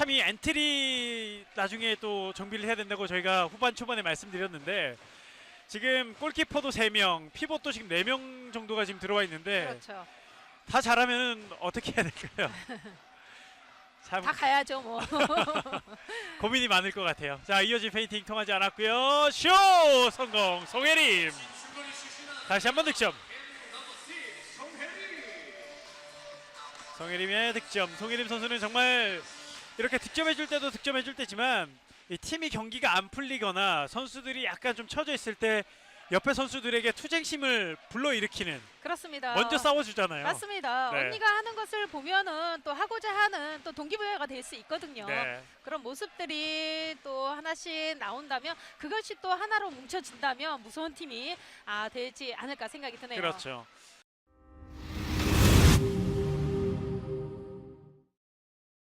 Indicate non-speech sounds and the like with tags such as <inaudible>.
참 이 엔트리 나중에 또 정비를 해야 된다고 저희가 후반 초반에 말씀드렸는데 지금 골키퍼도 3명, 피봇도 지금 4명 정도가 지금 들어와 있는데 그렇죠. 다 잘하면 어떻게 해야 될까요? <laughs> 참 다 가야죠 뭐. <laughs> 고민이 많을 것 같아요. 자 이어진 페인팅 통하지 않았고요. 쇼 성공 송혜림 다시 한 번 득점. 송혜림의 득점. 송혜림 선수는 정말 이렇게 득점해줄 때도 득점해줄 때지만 이 팀이 경기가 안 풀리거나 선수들이 약간 좀 처져 있을 때 옆에 선수들에게 투쟁심을 불러일으키는 그렇습니다. 먼저 싸워주잖아요. 맞습니다. 네. 언니가 하는 것을 보면은 또 하고자 하는 또 동기부여가 될 수 있거든요. 네. 그런 모습들이 또 하나씩 나온다면 그것이 또 하나로 뭉쳐진다면 무서운 팀이 아 되지 않을까 생각이 드네요. 그렇죠.